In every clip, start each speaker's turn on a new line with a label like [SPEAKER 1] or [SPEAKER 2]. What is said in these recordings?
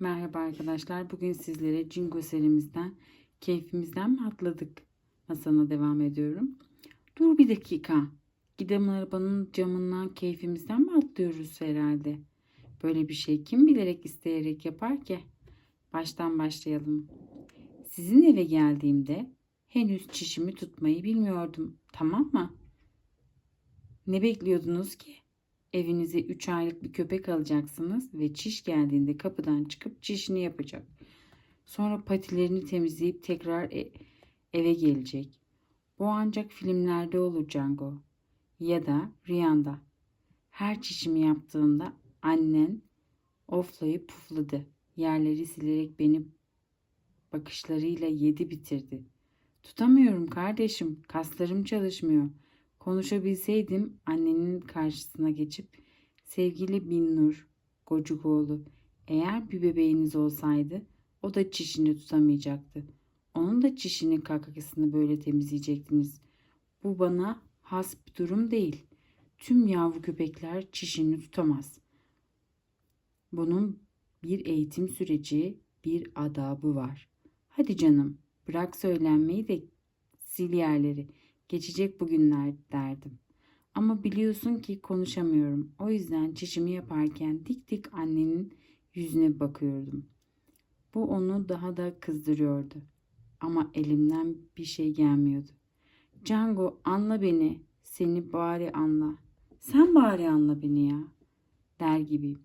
[SPEAKER 1] Merhaba arkadaşlar. Bugün sizlere Cingo serimizden keyfimizden mi atladık? Masana devam ediyorum. Dur bir dakika. Gidem arabanın camından keyfimizden mi atlıyoruz herhalde? Böyle bir şey kim bilerek isteyerek yapar ki? Baştan başlayalım. Sizin eve geldiğimde henüz çişimi tutmayı bilmiyordum. Tamam mı? Ne bekliyordunuz ki? Evinize 3 aylık bir köpek alacaksınız ve çiş geldiğinde kapıdan çıkıp çişini yapacak. Sonra patilerini temizleyip tekrar e- eve gelecek. Bu ancak filmlerde olur Django. Ya da rüyanda. Her çişimi yaptığında annen oflayıp pufladı. Yerleri silerek beni bakışlarıyla yedi bitirdi. Tutamıyorum kardeşim. Kaslarım çalışmıyor. Konuşabilseydim annenin karşısına geçip sevgili Binnur Gocukoğlu eğer bir bebeğiniz olsaydı o da çişini tutamayacaktı. Onun da çişini kakasını böyle temizleyecektiniz. Bu bana has bir durum değil. Tüm yavru köpekler çişini tutamaz. Bunun bir eğitim süreci, bir adabı var. Hadi canım, bırak söylenmeyi de sil yerleri. Geçecek bugünler derdim. Ama biliyorsun ki konuşamıyorum. O yüzden çişimi yaparken dik dik annenin yüzüne bakıyordum. Bu onu daha da kızdırıyordu. Ama elimden bir şey gelmiyordu. Django anla beni. Seni bari anla. Sen bari anla beni ya. Der gibi.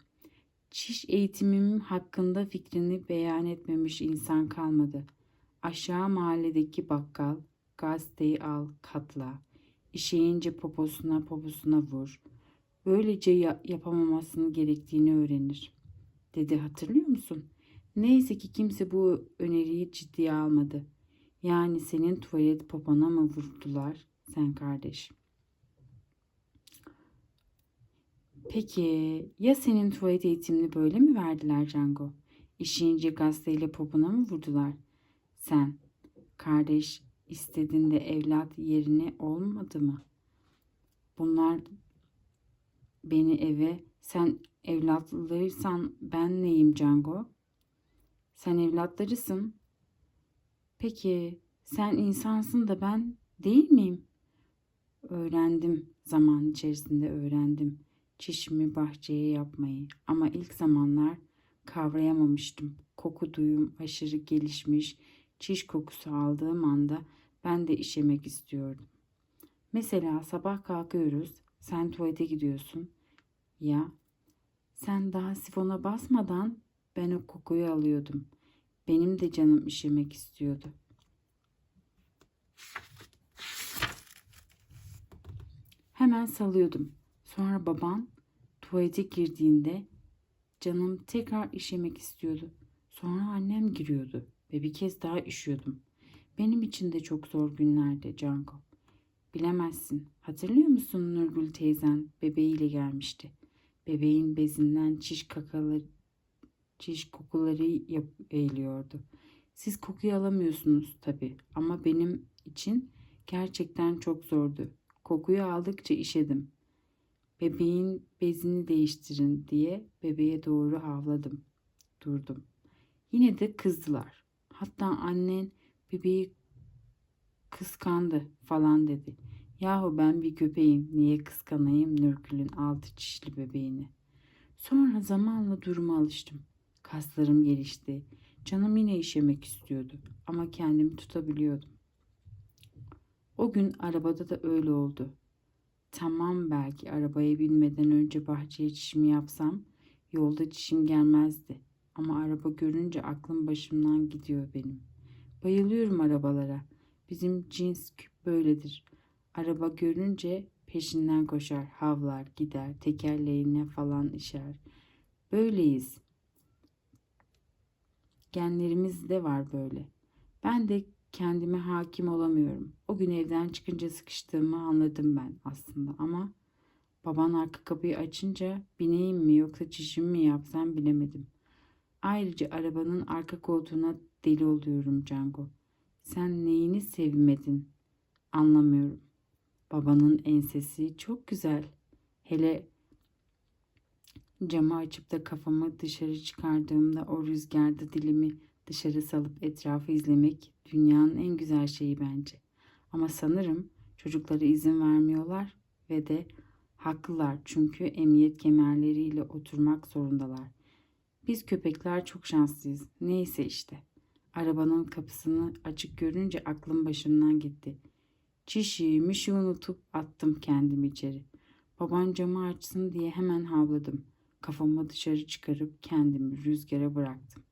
[SPEAKER 1] Çiş eğitimim hakkında fikrini beyan etmemiş insan kalmadı. Aşağı mahalledeki bakkal, gazeteyi al, katla. İşeyince poposuna poposuna vur. Böylece ya- yapamamasını gerektiğini öğrenir. Dedi hatırlıyor musun? Neyse ki kimse bu öneriyi ciddiye almadı. Yani senin tuvalet popona mı vurdular sen kardeş? Peki ya senin tuvalet eğitimini böyle mi verdiler Django? İşeyince gazeteyle popona mı vurdular? Sen kardeş istediğinde evlat yerine olmadı mı? Bunlar beni eve sen evlatlıysan ben neyim Django? Sen evlatlarısın. Peki sen insansın da ben değil miyim? Öğrendim zaman içerisinde öğrendim çişimi bahçeye yapmayı ama ilk zamanlar kavrayamamıştım. Koku duyum aşırı gelişmiş, çiş kokusu aldığım anda ben de işemek istiyordum. Mesela sabah kalkıyoruz, sen tuvalete gidiyorsun. Ya sen daha sifona basmadan ben o kokuyu alıyordum. Benim de canım işemek istiyordu. Hemen salıyordum. Sonra baban tuvalete girdiğinde canım tekrar işemek istiyordu. Sonra annem giriyordu ve bir kez daha işiyordum. Benim için de çok zor günlerdi Canko. Bilemezsin. Hatırlıyor musun Nurgül teyzen bebeğiyle gelmişti. Bebeğin bezinden çiş kakaları, çiş kokuları yap, eğiliyordu. Siz kokuyu alamıyorsunuz tabii ama benim için gerçekten çok zordu. Kokuyu aldıkça işedim. Bebeğin bezini değiştirin diye bebeğe doğru havladım. Durdum. Yine de kızdılar. Hatta annen bebeği kıskandı falan dedi. Yahu ben bir köpeğim niye kıskanayım Nürgül'ün altı çişli bebeğini. Sonra zamanla duruma alıştım. Kaslarım gelişti. Canım yine işemek istiyordu ama kendimi tutabiliyordum. O gün arabada da öyle oldu. Tamam belki arabaya binmeden önce bahçeye çişimi yapsam yolda çişim gelmezdi. Ama araba görünce aklım başımdan gidiyor benim. Bayılıyorum arabalara. Bizim cins böyledir. Araba görünce peşinden koşar, havlar, gider, tekerleğine falan işer. Böyleyiz. Genlerimiz de var böyle. Ben de kendime hakim olamıyorum. O gün evden çıkınca sıkıştığımı anladım ben aslında ama baban arka kapıyı açınca bineyim mi yoksa çişimi mi yapsam bilemedim. Ayrıca arabanın arka koltuğuna deli oluyorum Cango. Sen neyini sevmedin? Anlamıyorum. Babanın ensesi çok güzel. Hele Camı açıp da kafamı dışarı çıkardığımda o rüzgarda dilimi dışarı salıp etrafı izlemek dünyanın en güzel şeyi bence. Ama sanırım çocuklara izin vermiyorlar ve de haklılar çünkü emniyet kemerleriyle oturmak zorundalar. Biz köpekler çok şanslıyız. Neyse işte. Arabanın kapısını açık görünce aklım başımdan gitti. Çişi mişi unutup attım kendimi içeri. Baban camı açsın diye hemen havladım. Kafamı dışarı çıkarıp kendimi rüzgara bıraktım.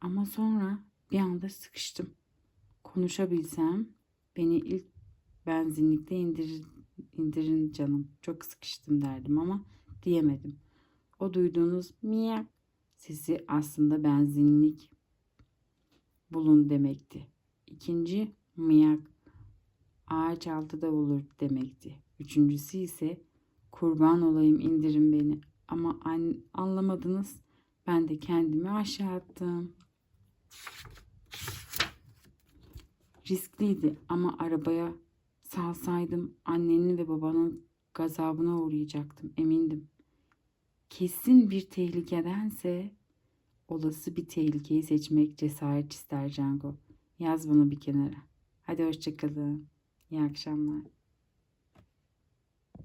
[SPEAKER 1] Ama sonra bir anda sıkıştım. Konuşabilsem beni ilk benzinlikte indirir, indirin canım. Çok sıkıştım derdim ama diyemedim. O duyduğunuz miyak sesi aslında benzinlik bulun demekti. İkinci miyak ağaç altıda olur demekti. Üçüncüsü ise kurban olayım indirin beni. Ama an- anlamadınız. Ben de kendimi aşağı attım. Riskliydi ama arabaya salsaydım annenin ve babanın gazabına uğrayacaktım emindim. Kesin bir tehlikedense olası bir tehlikeyi seçmek cesaret ister Django. Yaz bunu bir kenara. Hadi hoşçakalın. İyi akşamlar.